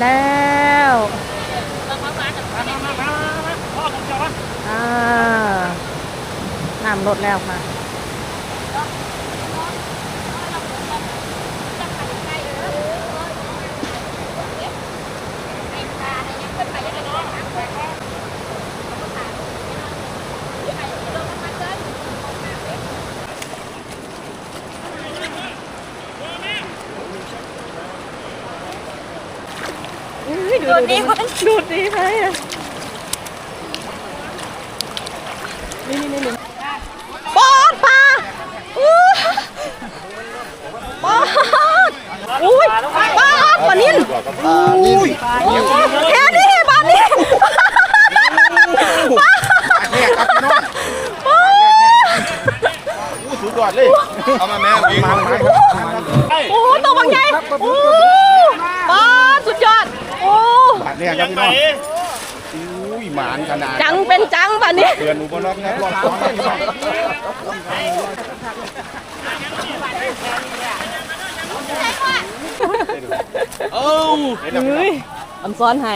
แล้วอ่านำรถแล้วค่ะ ดูดีมันดูดีไหมอะนี่นี่นี่ปอดปลาอู้ปอดอุ้ยปลาปลานิ่นอุ้ยแค่นี้ปลานิ่นเนี่ยครับพี่น้องอู้สุดยอดเลย เอามาแม่มามาโอ้ตัวบางใหญ่โอ้ปลาสุดยอด โอ้ บาด เนี่ยครับพี่น้องอุ้ยหมานขนาดจังเป็นจังปลานิ่นเดือนอุบลรัตน์ครับรอดท้องพี่น้องโอ้เห็นแล้วพี่น้องเฮ้ยอำซ้อนให้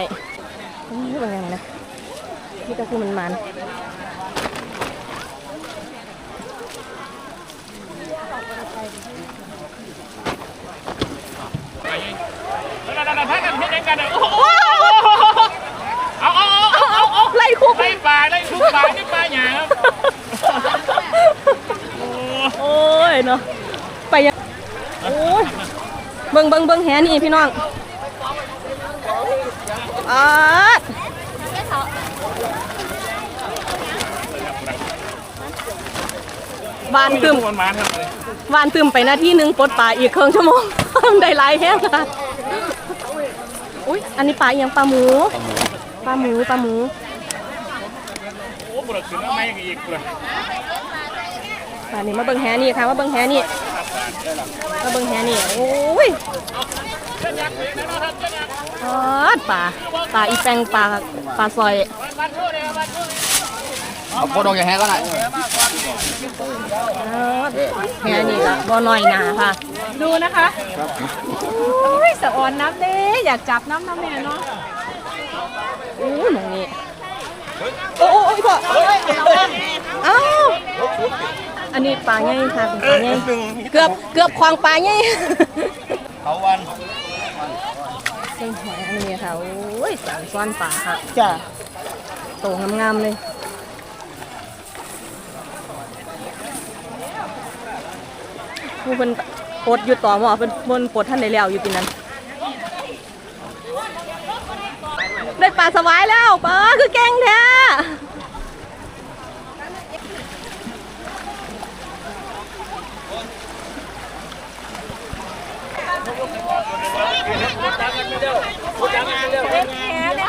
นี่เป็นยังไงนะนี่ก็คือมันมันแล้วเราพักกันเพื่อนกันโอ้โหเอาเอาเอาเอาเอา ไล่คุก ไล่ปลาไล่ทุกปลาที่ปลาหยาครับ โอ้ยเนาะไปยังโอ้ยเบิ่งเบิ่งเบิ่งแหนี่พี่น้องอาดวานตึมมันมาครับวานตึมไปหน้าที่หนึ่งปลดปลาอีกครึ่งชั่วโมง ได้หลายแห้งค่ะอุ้ยอันนี้ปลาอหยังปลาหมูปลาหมูปลาหมูโอ้บุรุษขึ้นมาไม่อีกเลย ปลานี่มาเบิ่งแหนี่ค่ะมาเบิ่งแหนี่มาเบิ่งแหนี่โอ้ยออดปลาปลาอีแปงปลาปลาซอยเอาโคตรอย่างแห้งก็ได้ออดแหนี่ก็บ่น้อยหนาค่ะ ดูนะคะโอ้ยสะออนน้ำเด้อยากจับน้ำน้ำแม่เนาะอู้หมองนี้โอ้โอ้โอ้ยพ่ออ้าว อันนี้ปลาใหญ่ค่ะเป็นปลาใหญ่เกือบเกือบควางปลาใหญ่เขาวันเส้นหอยอันนี้ค่ะโอ้ยสารซ้อนป่าค่ะจ้ะโตงามๆเลยผู้เป็นปลดอยู่ต่อหมอเป็นบนปลดท่านได้แล้วอยู่ปีนั้น ได้ปลาสวายแล้วปลาคือแกงแท้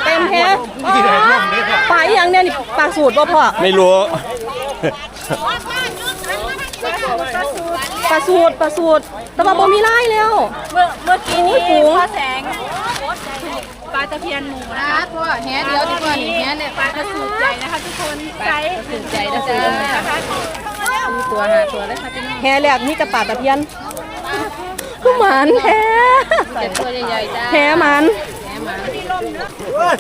เต็มแท้ปลาอหย่างเนี่ยนี่ปลา สูตรบ่พ่อไม่รู้ ปลาสูตรปลาสูตรแต่ว่าบ่มีไล่แล้ว เมื่อเมื่อกี้นี้โอ้ยฝูงพ่อแสงปลาตะเพียนหมูนะคะเพราะว่าแฮเดียวดีกว่านี่แฮเนี่ยปลากระสูบใหญ่นะคะทุกคนไซส์สูบใหญ่นะจ๊ะมีตัวหาตัวเลยค่ะพี่น้องแฮแหลกนี่กระป่าตะเพียนก็หมันแฮเจ็ดตัวใหญ่ๆจ้าแฮหมันตึกหลา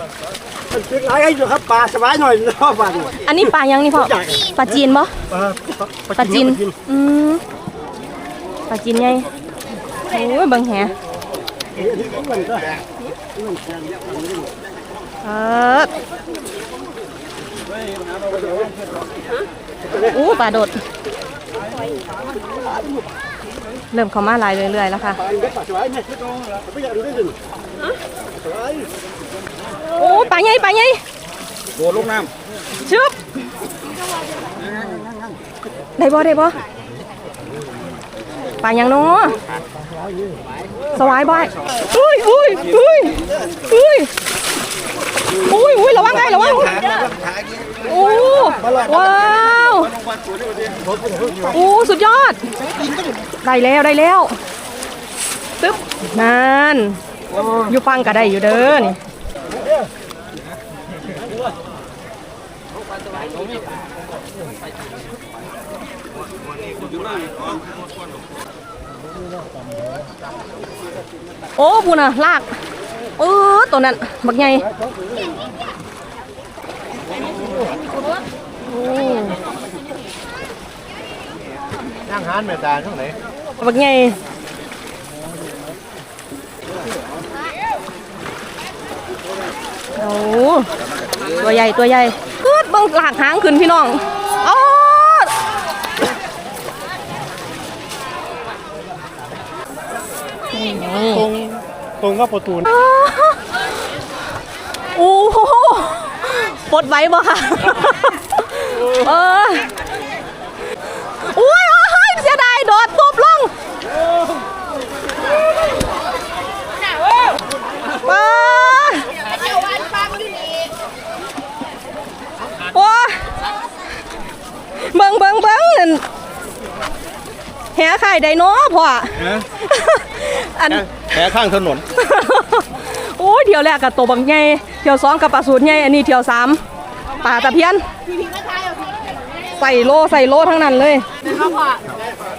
ยให้อยู่ครับปลาสบายหน่อยรอบบ้านอันนี้ปลายังนี่พ่อปลาจีนบ่เออปลาจีนอืมปลาจีนไงโอ้ยเบิ่งแฮเอออู้ปลาโดด เริ่มเข้ามาหลายเรื่อยๆแล้วค่ะ ปลาเล็กปลาสบายเนี่ยไม่อยากดูได้ดิสบายโอ้ปลาใหญ่ปลาใหญ่โดนลูกน้ชึบได้บ่ได้บ่ปลาหยังเนาะสวายบ่อยอุ้ยอุ้ยอุ้ยอุ้ยอุ้ยอุ้ยระวังไงระวังโอ้ว้าวโอ้สุดยอด ได้แล้วได้แล้วตึ๊บนั่นอยู่ฟังก็ได้อยู่เด้อนี่ โอ้พูน่ะลากเออตัวนั้นบักใหญ่โอ้ย่างหานแม่ตาช่วงไหนบักใหญ่โอ้ตัวใหญ่ตัวใหญ่ เกิดเบิ่งหลากหางขึ้นพี่น้องอ๋อตรงตรงก็ประตูโอ้โหปลดไว้บ่ค่ะ เอออุ้ยโอ้ยเสียดายโดดตุบลงป้าโอ้ยเบิ่งเบิ่งเบิ่งนั่น แหไข่ไดโนพ่ออันแพ้ข้างถนน โอ้ยเที่ยวแรกกับตัวบังใหญ่เที่ยวสองกับปลาสูตรใหญ่อันนี้เที่ยวสามปลาตะเพียนใส่โลใส่โลทั้งนั้นเลยเขาพอ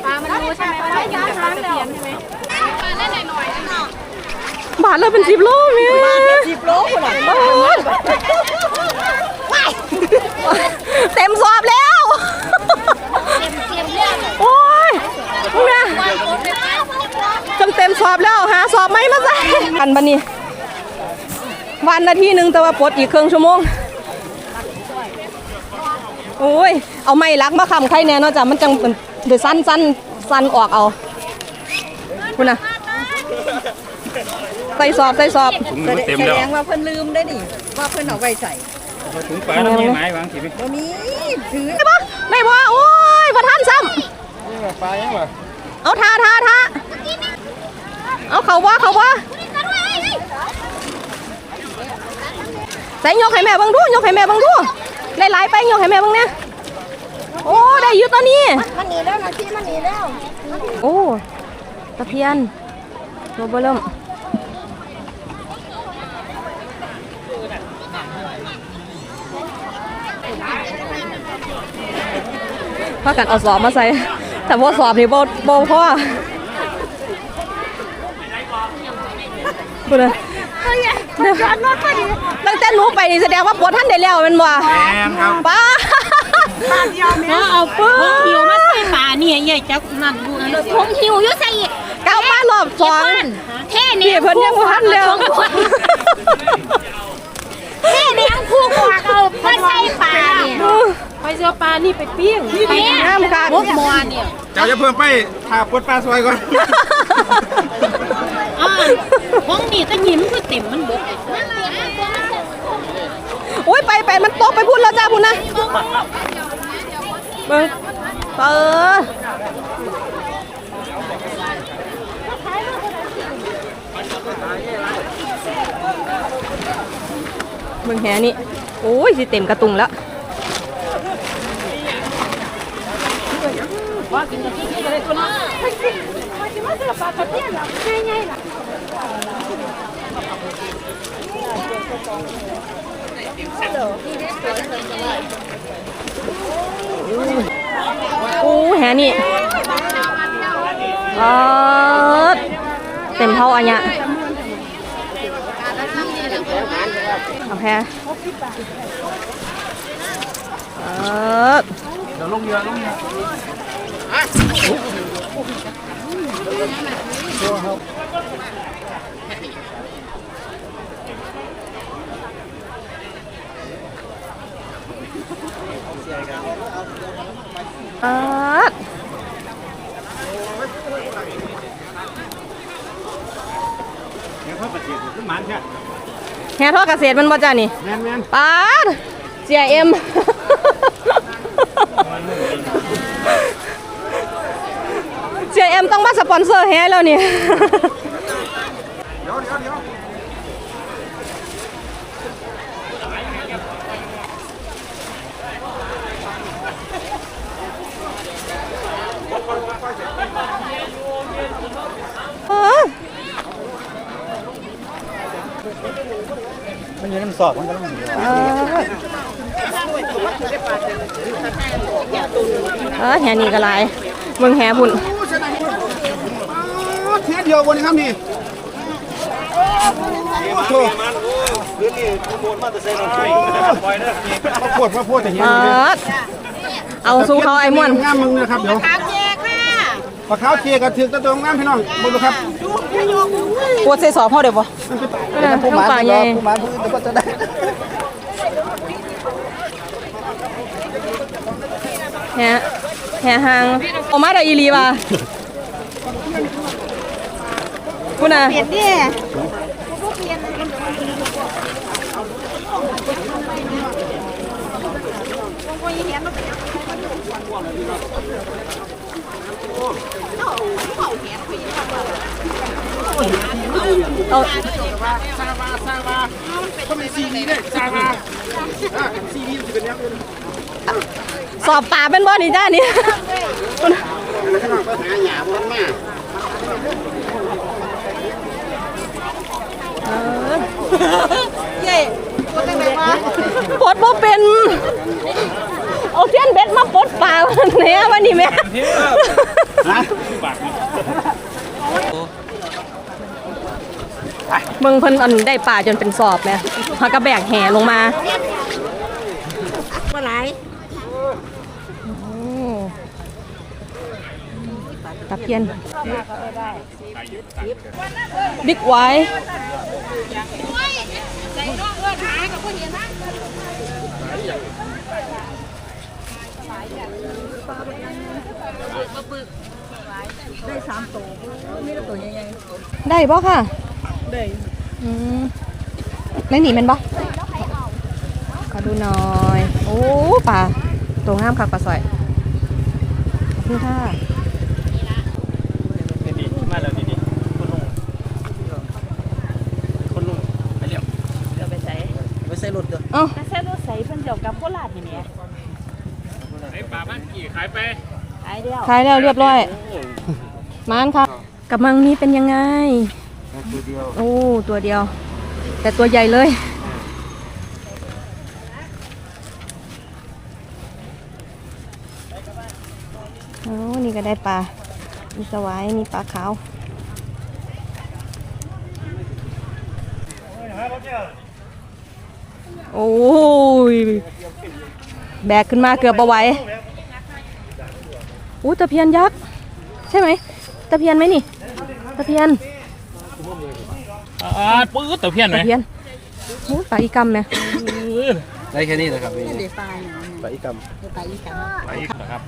ปลามันรู้ใช่ไหมว่าได้กินแต่ปลาตะเพียนใช่ไหมปลาได้หน่อยๆนะบาทละเป็นสิบโลเมียบาทสิบโลคนละเต็มสอบแล้ว โอ้ยแม่จนเต็มสอบแล้วหาสอบไหมมาใส่ กันบันนี้ วันนาทีหนึ่งแต่ว่าปลดอีกครึ่งชั่วโมงโอ้ย เอาไม้ลักมาคำไข่แน่เนอะจ้ะมันจังเป็นเดี๋ยวสั้นสั้นสั้นออกเอาคุณน่ะใส่สอบใส่สอบถุงมันเต็มแล้วแสดงว่าเพิ่นลืมได้ดิว่าเพิ่นเอาไว้ใส่ถุงปลาต้องมีไม้วางสิไหมบ่มีถือได้ปะได้ปะโอ้ยประท่านซ้ปลายังวะำเอาทาทาทาเอาเขาว่าเขาว่า ใส่ยกให้แม่เบังดูยกให้แม่เบังดูได้หลายไปยกให้แม่เบังเนี่ยโอ้ได้อยู่ตอนนี้ มันหนีแล้วนะที่มันหนีแล้ว โอ้ตะเพียนตัวเบอร์เริ่มพากันเอาสอบมาใส่แต่ว่าสอบนี่โบโบพ่อ พูดเลยตั้งแต่หนูไปนี่แสดงว่าปวดท่านได้แล้วแมันบ่แมนครับ ป้าเอาเพิ่มหิวมาใส่ปลาเนี่ยใหญ่จักนั่นดูนะผมหิวอยู่ใส่เก้ามารอบสองเท่พี่เนี่ยเพิ่นยังบ่ทันแล้วเท่เนี่ยยังคู่กว่าเอาเพิ่นใส่ปลาเนี่ยไปเจอปลานี่ไปเปิ้ยงไปงามค่ะพวกมอเนี่ย เจ้าจะเพิ่มไปถาปวดปลาซอยก่อน อ่าห้องนี่ตะยิ้มคือเต็มมันเบิดโอ้ยไปไปมันตกไปพุ่นแล้วจ้าพุ่นนะเบิ่งเออเบิ่งแหนี่โอ้ยสิเต็มกระตุงแล้ว โอ้แหนี่เออเต็มเท่าอันเนี้ยเอาแพเออเดี๋ยวลงเรือลงเรือ เออเดี๋ยวเขาปฏิเสธขึ้นมันใช่แหทอดเกษตรมันบ่จ้านี่แมนแมนปาดเสียเอ็มเสียเอ็มต้องมาสปอนเซอร์แฮแล้วนี่ เดี๋ยวเดี๋ยวเดี๋ยว มัน อยู่ในมันสอบมันก็ต้องอยู่เออเออแหนี่ก็หลายเบิ่งแหพุ่นเทียเดียวบนนี้ครับนี่มาพูดมาพูดแต่เห็นเออเอาสู้เขาไอ้ม่วนงามมึงนะครับเดี๋ยวขาวเจ๊ค่ะปลาขาวเทียกับถือตะตรงงามพี่น้องมึงดูครับ ปวดเสสอบพ่อเดี๋ยวบ่เออทั้งป่าใหญ่ผู้มาผู้อื่นก็จะได้แฮะแฮะหางออกมาได้อีลีว่ะคุณน่ะเปลี่ยนดิเอาก็มีซีดีด้วยซามาซีดีจะเป็นยังไงสอบป่าเป็นบ่อนี่จ้านี่พี่น้องก็หาหยาบนมาเย้ตัวเป็นไงวะปลดบ่เป็นเอาเทียนเบ็ดมาปดป่าแหน่ยวันนี้แม่ เบิ่งเพิ่นอันได้ป่าจนเป็นสอบแม่เขาก็แบกแห่ลงมาปลาไหลตะเพียนบิ๊กไว้ใส่น้ องเอื้อนหากับผู้เห็นนะได้บ่ค่ะได้อืมไม่หนีมันบ่ขอดูหน่อย โอ้ป่าตัวงามค่ะปลาสอยขอบคุณค่ะดีๆมาแล้วดีๆคนลงคนลงไปเร็วไม่ใช่รถเด้อเอ้าแซ่บใส่เพิ่นเดียวกับโคราชนี่แหละไอ้ปลาบ้านกี่ขายไป ไอเดียวขายแล้วเรียบร้อยมานค่ะกำมังนี้เป็นยังไง ตัวเดียวโอ้ตัวเดียว แต่ตัวใหญ่เลย โอ้นี่ก็ได้ปลา มีสวาย มีปลาขาวโอ้ย แบกขึ้นมาเกือบเอาไหว้ อู้ตะเพียนยักษ์ใช่ไหมตะเพียนไหมนี่ตะเพียนอ่าปื๊ดตะเพียนไหมตะเพียนโอ้ยปลาอีกำเนี่ยได้แค่นี้เลยครับพี่ไปอีกกรรมไปอีกนะครับ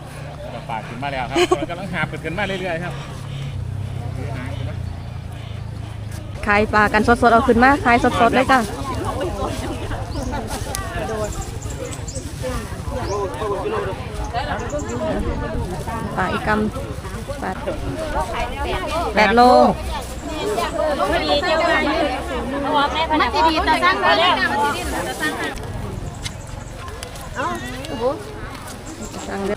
ปลาขึ้นมาแล้วครับกำลังหาเปิดขึ้นมาเรื่อยๆครับขายปลากันสดๆเอาขึ้นมาขายสดๆเลยจ้ะ ปลาอีกำปลาแปดโลพอดีเจ้าค่ะเอาออกแม่พนักงานดีต่อสร้างแล้วสั่งเด้อ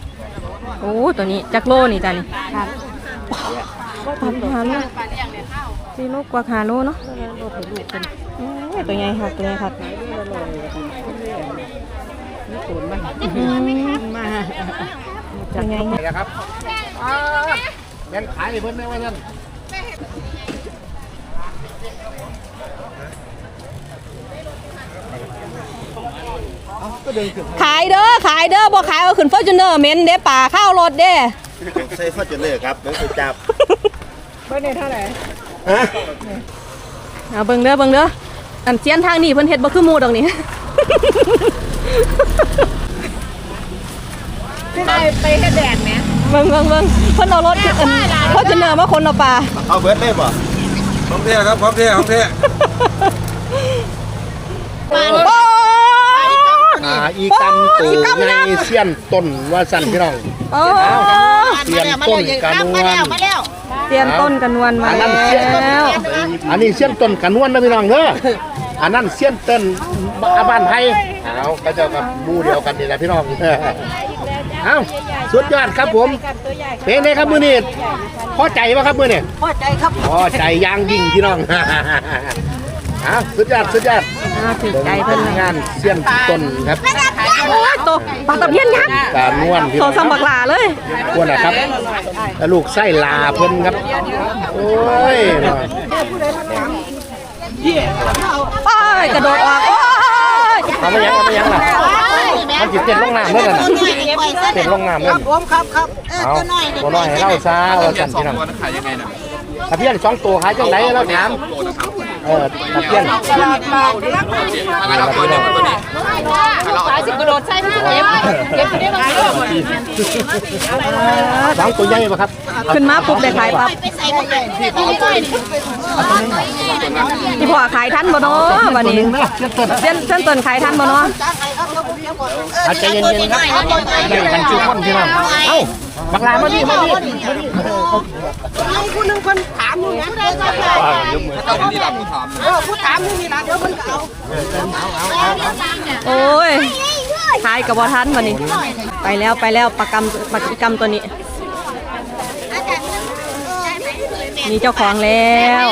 โอ้ตัวนี้จักโลนี่จ้ะนี่ครับปลาหาโลสี่โลกว่าหาโลเนาะโอ้ยตัวใหญ่ค่ะตัวใหญ่ค่ะ อืมตัวใหญ่นี่นะครับแม่นขายให้เพิ่นได้ว่าซั่นขายเด้อขายเด้อบ่ขายเอาขึ้นฟอร์จูเนอร์เหม็นเด้ป่าข้าวรถเด้ใส่ฟอร์จูเนอร์ครับเดี๋ยวไปจับเอาเบิ่งเด้อเบิ่งเด้ออันเสียนทางนี้เพิ่นเฮ็ดบ่คือหมู่ดอกนี่ ไปกระแดดไหมเบิ่งเบิ่งเบิ่งเพิ่นเอารถอันฟอร์จูเนอร์มาขนเอาปลาเอาเบิร์ดได้ป่ะพร้อมเท่ครับพร้อมเท่พร้อมเท่โอ้ยอ่าอีกำตูในเสี้ยนต้นว่าสั่นพี่น้องโอ้เสี้ยนต้นกระนวลเตียนต้นกันนวลมาอันแล้นั้นเสี้ยนต้นวอันนี้เสี้ยนต้นกระนวลนะพี่น้องเด้อ อันนั้นเสี้ยนต้นบ้านไทยเอาก็จะกับหมู่เดียวกันนี่แหละพี่น้องเอ้าสุดยอดครับผมเป็นไงครับมือนี้พอใจป่ะครับมือนี้พอใจครับพอใจอยางยิ่งพี่น้องเอ้าสุดยอดสุดยอดน่าถือใจเพิ่นงานเสี้ยนต้นครับโอ้ยโตปลาตะเพียนยักษ์การนวลพี่โตน้องสมบักหลาเลยควรนะครับแล้วลูกไส้ลาเพิ่นครับโอ้ยเนาะ โอ้ยกระโดดออกโอ้ยเอาไม่ยังเอาไม่ยังล่ะมันจิตเต้นลงน้ำเมื่อกันน่ะเต้นลงน้ำเมื่อผมครับครับเอาตัวน้อยตัวน้อยให้เล่าซาว่าสั่นพี่น้องขายยังไงนะตะเพียนสองตัวขายจังไรแล้วถามเออตะเพียนถ้างั้นเอาตัวหนึ่งตัวนี้ปลาสิกระโดดใส่พี่เก็บเก็บไปได้บางสองตัวใหญ่ป่ะครับ ขึ้นมาปุ๊บได้ขายปั๊บ ขายทันบ่เนาะวันตัวหนี้นึงนะเต้นเส้นเส้นต้นขายทันบ่เนาะจ้างใครครับครับผมเดี๋ยวก่อนเออเอาใจเย็นๆครับแบ่งกันชุกคนพี่น้องเอ้าบักลามาดิมาดิมาดิเอาผู้หนึงคนถามอยู่นะได้ก็ได้ต้องที่รับผู้ถามเออผู้ถามอยู่นี่ล่ะเดี๋ยวมันก็เอาโอ้ยขายกับบ่ทันวันนี้ ไปแล้วไปแล้วประกรรมประกรรมตัวนี้มีเจ้าของแล้ว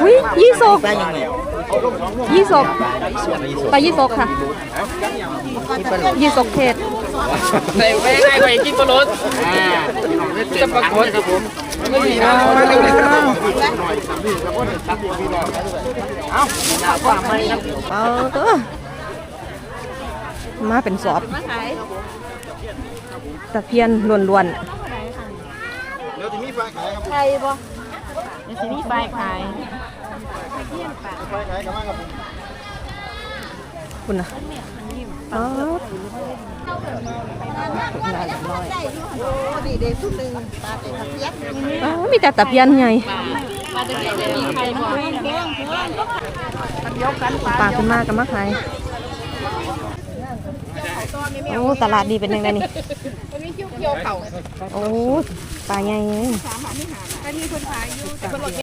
อุ้ยยี่สกยี่สกไปยี่สกค่ะ ยี่สกเทศใส่ไปง่ายกว่ากินตัวรถจะปรากฏครับผมไม่มีนะเอาความไม่เตัว มาเป็นสอบตะเพียนล้วนใครบ่เดี๋ยวสิมีไฟขายๆคุณนะเอาเอามีแต่ตะเพียนไงปลาตะเพียนจะมีใครบ่ปลาขึ้ นมากันมาขายโอ้ตลาดดีเป็นยังไงนี่โอ้ปลาใหญ่เลย